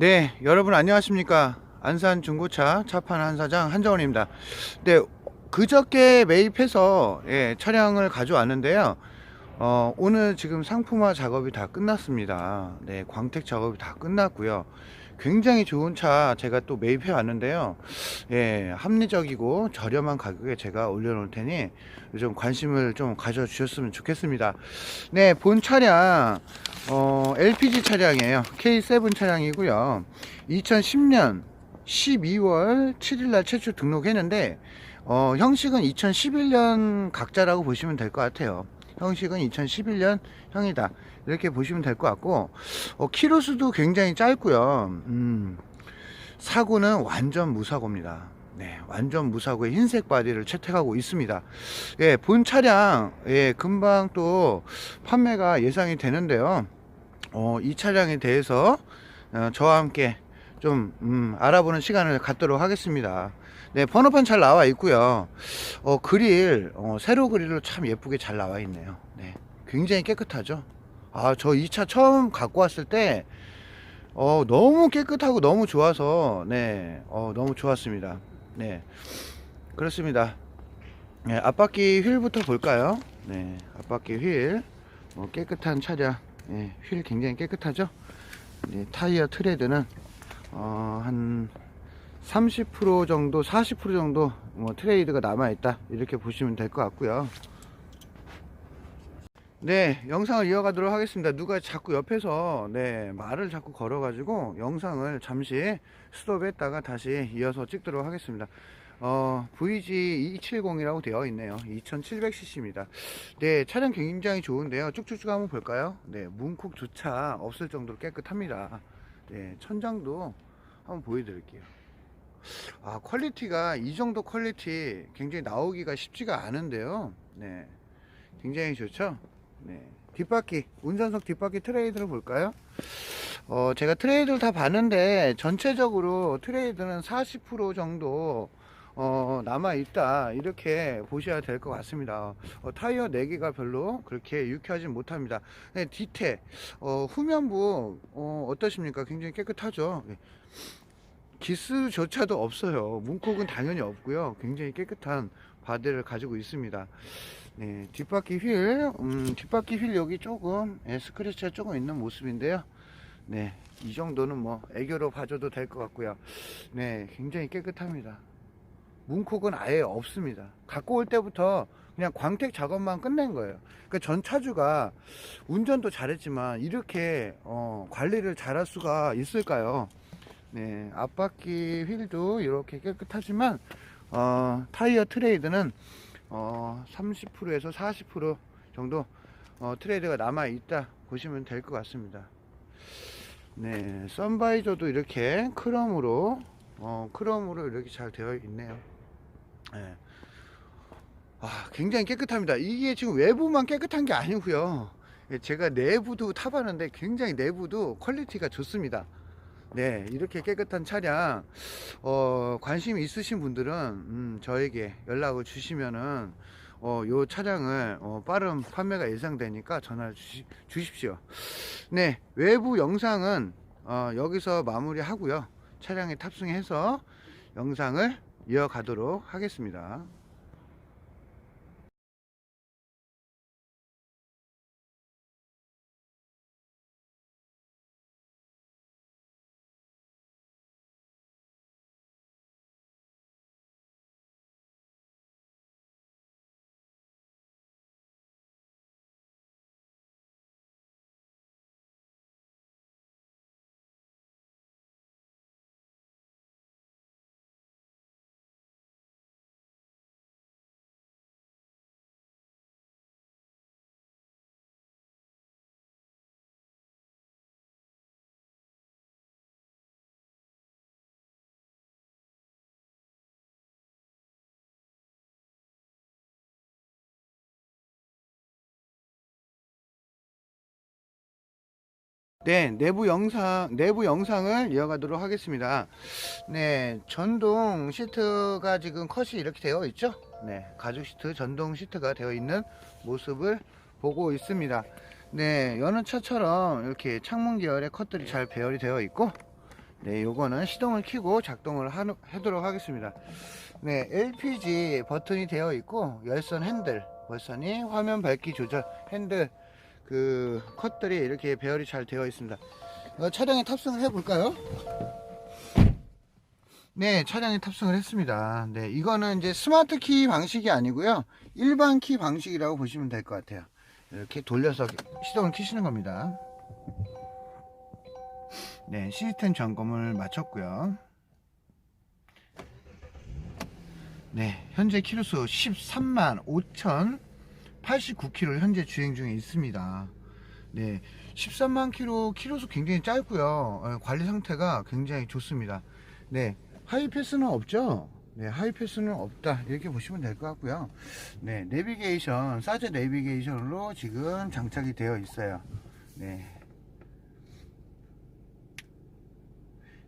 네, 여러분 안녕하십니까? 안산 중고차 차판 한사장 한정원입니다. 네, 그저께 매입해서 예, 차량을 가져왔는데요. 어, 오늘 지금 상품화 작업이 다 끝났습니다. 네, 광택 작업이 다 끝났고요. 굉장히 좋은 차 제가 또 매입해 왔는데요. 예, 합리적이고 저렴한 가격에 제가 올려놓을 테니 좀 관심을 좀 가져주셨으면 좋겠습니다. 네, 본 차량 어, LPG 차량이에요. K7 차량이고요. 2010년 12월 7일날 최초 등록했는데 어, 형식은 2011년 각자라고 보시면 될 것 같아요. 형식은 2011년 형이다. 이렇게 보시면 될 것 같고 어, 키로수도 굉장히 짧고요. 음, 사고는 완전 무사고입니다. 네, 완전 무사고의 흰색 바디를 채택하고 있습니다. 예, 본 차량 예, 금방 또 판매가 예상이 되는데요. 어, 이 차량에 대해서 어, 저와 함께 좀 음, 알아보는 시간을 갖도록 하겠습니다. 네, 번호판 잘 나와 있고요. 어, 그릴 어, 세로 그릴로 참 예쁘게 잘 나와 있네요. 네, 굉장히 깨끗하죠. 아, 저 이 차 처음 갖고 왔을 때 어, 너무 깨끗하고 너무 좋아서 네, 어, 너무 좋았습니다. 네, 그렇습니다. 네, 앞바퀴 휠부터 볼까요? 네, 앞바퀴 휠 어, 깨끗한 차량. 네, 휠 굉장히 깨끗하죠? 네, 타이어 트레드는 어, 한 30% 정도, 40% 정도 뭐 트레이드가 남아 있다 이렇게 보시면 될 것 같고요. 네, 영상을 이어가도록 하겠습니다. 누가 자꾸 옆에서 네 말을 자꾸 걸어 가지고 영상을 잠시 스톱했다가 다시 이어서 찍도록 하겠습니다. 어, VG270이라고 되어 있네요. 2700cc입니다. 네, 차량 굉장히 좋은데요. 쭉쭉쭉 한번 볼까요? 네, 문콕 조차 없을 정도로 깨끗합니다. 네, 천장도 한번 보여드릴게요. 아, 퀄리티가 이 정도 퀄리티 굉장히 나오기가 쉽지가 않은데요. 네, 굉장히 좋죠? 네, 뒷바퀴, 운전석 뒷바퀴 트레이드를 볼까요? 어, 제가 트레이드를 다 봤는데 전체적으로 트레이드는 40% 정도 어, 남아 있다 이렇게 보셔야 될 것 같습니다. 어, 타이어 4개가 별로 그렇게 유쾌하지 못합니다. 네, 뒤태 어, 후면부 어, 어떠십니까? 굉장히 깨끗하죠. 네. 기스조차도 없어요. 문콕은 당연히 없고요. 굉장히 깨끗한 바디를 가지고 있습니다. 네, 뒷바퀴 휠, 음, 뒷바퀴 휠 여기 조금 예, 스크래치가 조금 있는 모습인데요. 네, 이 정도는 뭐 애교로 봐줘도 될 것 같고요. 네, 굉장히 깨끗합니다. 문콕은 아예 없습니다. 갖고 올 때부터 그냥 광택 작업만 끝낸 거예요. 그러니까 전 차주가 운전도 잘했지만 이렇게 어, 관리를 잘할 수가 있을까요? 네, 앞바퀴 휠도 이렇게 깨끗하지만 어, 타이어 트레이드는 어, 30%에서 40% 정도 어, 트레이드가 남아 있다 보시면 될 것 같습니다. 네, 선바이저도 이렇게 크롬으로 어, 크롬으로 이렇게 잘 되어 있네요. 네. 아, 굉장히 깨끗합니다. 이게 지금 외부만 깨끗한 게 아니고요. 예, 제가 내부도 타봤는데 굉장히 내부도 퀄리티가 좋습니다. 네, 이렇게 깨끗한 차량, 어, 관심 있으신 분들은, 음, 저에게 연락을 주시면은, 어, 요 차량을, 어, 빠른 판매가 예상되니까 전화를 주시, 주십시오. 네, 외부 영상은, 어, 여기서 마무리 하고요. 차량에 탑승해서 영상을 이어가도록 하겠습니다. 네, 내부 영상, 내부 영상을 이어가도록 하겠습니다. 네, 전동 시트가 지금 컷이 이렇게 되어 있죠? 네, 가죽 시트, 전동 시트가 되어 있는 모습을 보고 있습니다. 네, 여느 차처럼 이렇게 창문 계열의 컷들이 잘 배열이 되어 있고, 네, 요거는 시동을 켜고 작동을 하, 하도록 하겠습니다. 네, LPG 버튼이 되어 있고 열선 핸들, 열선이 화면 밝기 조절 핸들 그 컷들이 이렇게 배열이 잘 되어 있습니다. 어, 차량에 탑승을 해 볼까요? 네, 차량에 탑승을 했습니다. 네, 이거는 이제 스마트 키 방식이 아니고요. 일반 키 방식이라고 보시면 될 것 같아요. 이렇게 돌려서 시동을 켜시는 겁니다. 네, 시스템 점검을 마쳤고요. 네, 현재 키로수 13만 5,089km 현재 주행 중에 있습니다. 네, 13만 킬로 키로수 굉장히 짧고요. 어, 관리 상태가 굉장히 좋습니다. 네, 하이패스는 없죠? 네, 하이패스는 없다. 이렇게 보시면 될 것 같고요. 네, 내비게이션, 사제 내비게이션으로 지금 장착이 되어 있어요. 네.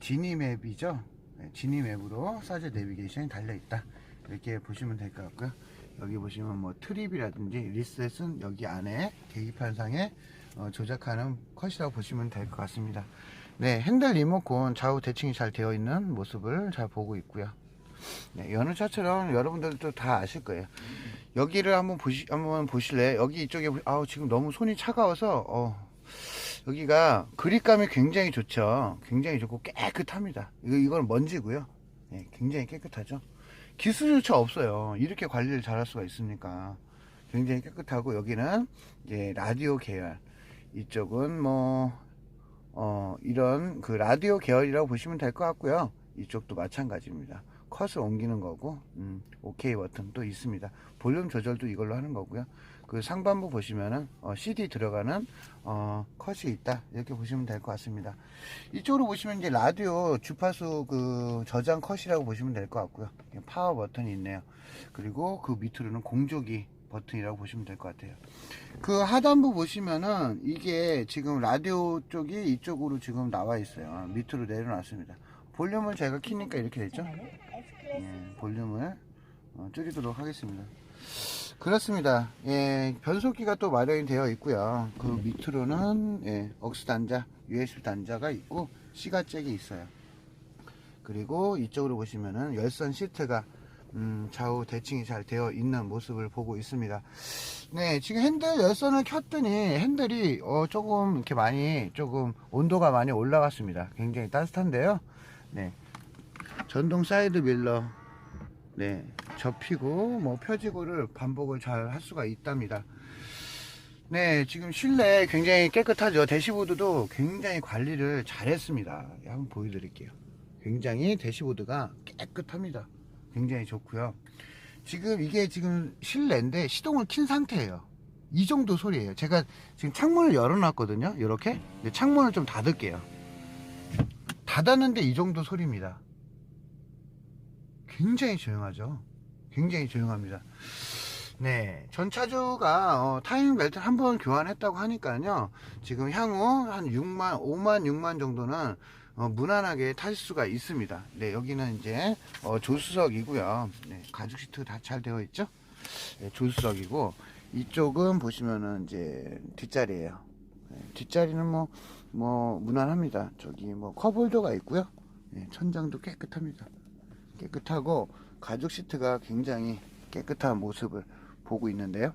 지니맵이죠. 네, 지니맵으로 사제 내비게이션이 달려 있다. 이렇게 보시면 될 것 같고요. 여기 보시면 뭐 트립이라든지 리셋은 여기 안에 계기판상에 어, 조작하는 컷이라고 보시면 될 것 같습니다. 네, 핸들 리모컨 좌우 대칭이 잘 되어 있는 모습을 잘 보고 있고요. 네, 여느 차처럼 여러분들도 다 아실 거예요. 여기를 한번 보시 한번 보실래요? 여기 이쪽에 보- 아우 지금 너무 손이 차가워서 어, 여기가 그립감이 굉장히 좋죠. 굉장히 좋고 깨끗합니다. 이거 이건 먼지고요. 네, 굉장히 깨끗하죠. 기술조차 없어요. 이렇게 관리를 잘 할 수가 있습니까? 굉장히 깨끗하고 여기는 이제 라디오 계열 이쪽은 뭐 어, 이런 그 라디오 계열이라고 보시면 될 것 같고요. 이쪽도 마찬가지입니다. 컷을 옮기는 거고, 음, OK 버튼도 있습니다. 볼륨 조절도 이걸로 하는 거고요. 그 상반부 보시면은 어, CD 들어가는 어, 컷이 있다 이렇게 보시면 될 것 같습니다. 이쪽으로 보시면 이제 라디오 주파수 그 저장 컷이라고 보시면 될 것 같고요. 파워 버튼이 있네요. 그리고 그 밑으로는 공조기 버튼이라고 보시면 될 것 같아요. 그 하단부 보시면은 이게 지금 라디오 쪽이 이쪽으로 지금 나와 있어요. 밑으로 내려놨습니다. 볼륨을 제가 키니까 이렇게 됐죠? 예, 볼륨을 어, 줄이도록 하겠습니다. 그렇습니다. 예, 변속기가 또 마련이 되어 있고요. 그 밑으로는 예, 억스 단자, USB 단자가 있고 시가잭이 있어요. 그리고 이쪽으로 보시면은 열선 시트가 음, 좌우 대칭이 잘 되어 있는 모습을 보고 있습니다. 네, 지금 핸들 열선을 켰더니 핸들이 어, 조금 이렇게 많이 조금 온도가 많이 올라갔습니다. 굉장히 따뜻한데요. 네, 전동 사이드 밀러 네, 접히고 뭐 펴지고를 반복을 잘 할 수가 있답니다. 네, 지금 실내 굉장히 깨끗하죠. 대시보드도 굉장히 관리를 잘 했습니다. 예, 한번 보여드릴게요. 굉장히 대시보드가 깨끗합니다. 굉장히 좋고요. 지금 이게 지금 실내인데 시동을 킨 상태예요. 이 정도 소리예요. 제가 지금 창문을 열어놨거든요. 이렇게. 창문을 좀 닫을게요. 닫았는데 이 정도 소리입니다. 굉장히 조용하죠. 굉장히 조용합니다. 네, 전차주가 어, 타이밍 벨트 한번 교환했다고 하니까요. 지금 향후 한 6만, 5만, 6만 정도는 어, 무난하게 타실 수가 있습니다. 네, 여기는 이제 어, 조수석이고요. 네, 가죽 시트 다 잘 되어 있죠. 네, 조수석이고 이쪽은 보시면은 이제 뒷자리예요. 네, 뒷자리는 뭐 뭐 무난합니다. 저기 뭐 컵홀더가 있고요. 네, 천장도 깨끗합니다. 깨끗하고 가죽 시트가 굉장히 깨끗한 모습을 보고 있는데요.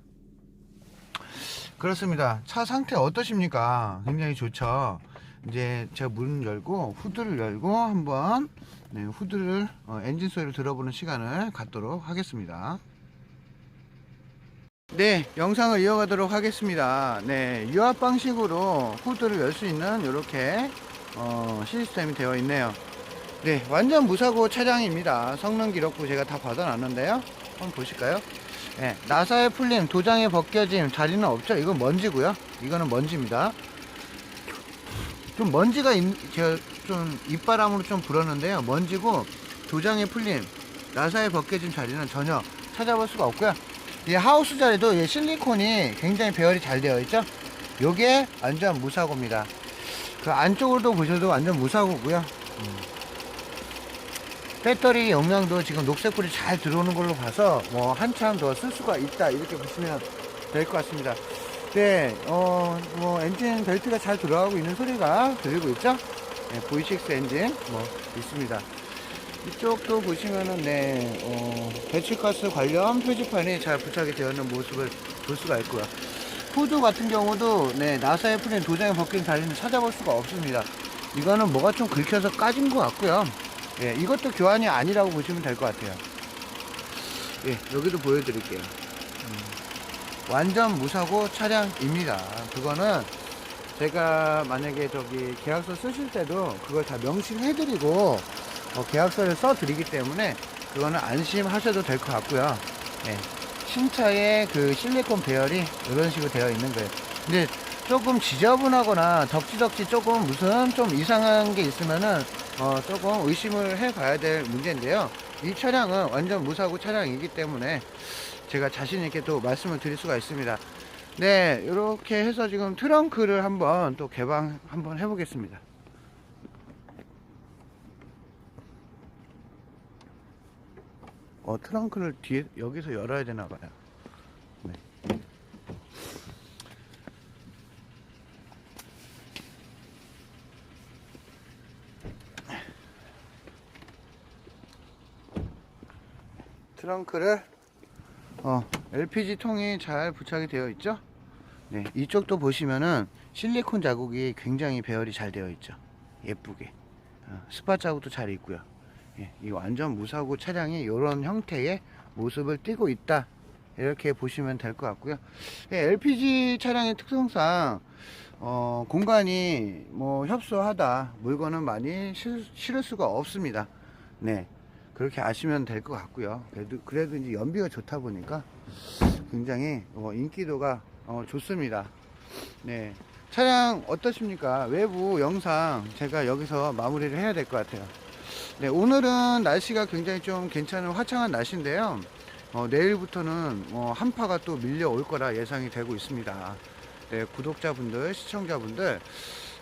그렇습니다. 차 상태 어떠십니까? 굉장히 좋죠. 이제 제가 문 열고 후드를 열고 한번 네, 후드를 어, 엔진 소리를 들어보는 시간을 갖도록 하겠습니다. 네, 영상을 이어가도록 하겠습니다. 네, 유압 방식으로 후드를 열 수 있는 이렇게 어, 시스템이 되어 있네요. 네, 완전 무사고 차량입니다. 성능 기록부 제가 다 받아놨는데요. 한번 보실까요? 네, 나사의 풀림, 도장의 벗겨짐, 자리는 없죠? 이건 먼지고요. 이거는 먼지입니다. 좀 먼지가 있, 제가 좀 입바람으로 좀 불었는데요. 먼지고 도장의 풀림, 나사의 벗겨짐 자리는 전혀 찾아볼 수가 없고요. 이 하우스 자리도 이 실리콘이 굉장히 배열이 잘 되어 있죠. 요게 완전 무사고입니다. 그 안쪽으로도 보셔도 완전 무사고고요. 배터리 용량도 지금 녹색불이 잘 들어오는 걸로 봐서 뭐 한참 더 쓸 수가 있다 이렇게 보시면 될 것 같습니다. 네, 어, 뭐 엔진 벨트가 잘 들어가고 있는 소리가 들리고 있죠? 네, V6 엔진 뭐 있습니다. 이쪽도 보시면은 네 어, 배출가스 관련 표지판이 잘 부착이 되어 있는 모습을 볼 수가 있고요. 후드 같은 경우도 네 나사의 프레임 도장에 벗긴 달리는 찾아볼 수가 없습니다. 이거는 뭐가 좀 긁혀서 까진 것 같고요. 예, 이것도 교환이 아니라고 보시면 될 것 같아요. 예, 여기도 보여드릴게요. 음, 완전 무사고 차량입니다. 그거는 제가 만약에 저기 계약서 쓰실 때도 그걸 다 명시를 해드리고 어, 계약서를 써드리기 때문에 그거는 안심하셔도 될 것 같고요. 예, 신차에 그 실리콘 배열이 이런 식으로 되어 있는 거예요. 근데 조금 지저분하거나 덕지덕지 조금 무슨 좀 이상한 게 있으면은 어, 조금 의심을 해 봐야 될 문제인데요. 이 차량은 완전 무사고 차량이기 때문에 제가 자신 있게 또 말씀을 드릴 수가 있습니다. 네, 이렇게 해서 지금 트렁크를 한번 또 개방 한번 해 보겠습니다. 어, 트렁크를 뒤에, 여기서 열어야 되나 봐요. 네. 트렁크를 어, LPG 통이 잘 부착이 되어 있죠? 네, 이쪽도 보시면은 실리콘 자국이 굉장히 배열이 잘 되어 있죠. 예쁘게. 어, 스파 자국도 잘 있고요. 예, 이 완전 무사고 차량이 이런 형태의 모습을 띠고 있다. 이렇게 보시면 될 것 같고요. 예, LPG 차량의 특성상 어, 공간이 뭐 협소하다. 물건은 많이 실, 실을 수가 없습니다. 네. 그렇게 아시면 될 것 같고요. 그래도, 그래도 이제 연비가 좋다 보니까 굉장히 어, 인기도가 어, 좋습니다. 네. 차량 어떠십니까? 외부 영상 제가 여기서 마무리를 해야 될 것 같아요. 네, 오늘은 날씨가 굉장히 좀 괜찮은 화창한 날씨인데요. 어, 내일부터는 어, 한파가 또 밀려올 거라 예상이 되고 있습니다. 네, 구독자분들, 시청자분들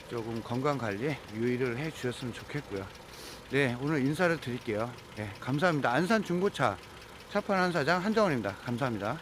조금 건강 관리 유의를 해 주셨으면 좋겠고요. 네, 오늘 인사를 드릴게요. 네, 감사합니다. 안산 중고차 차판 한사장 한정원입니다. 감사합니다.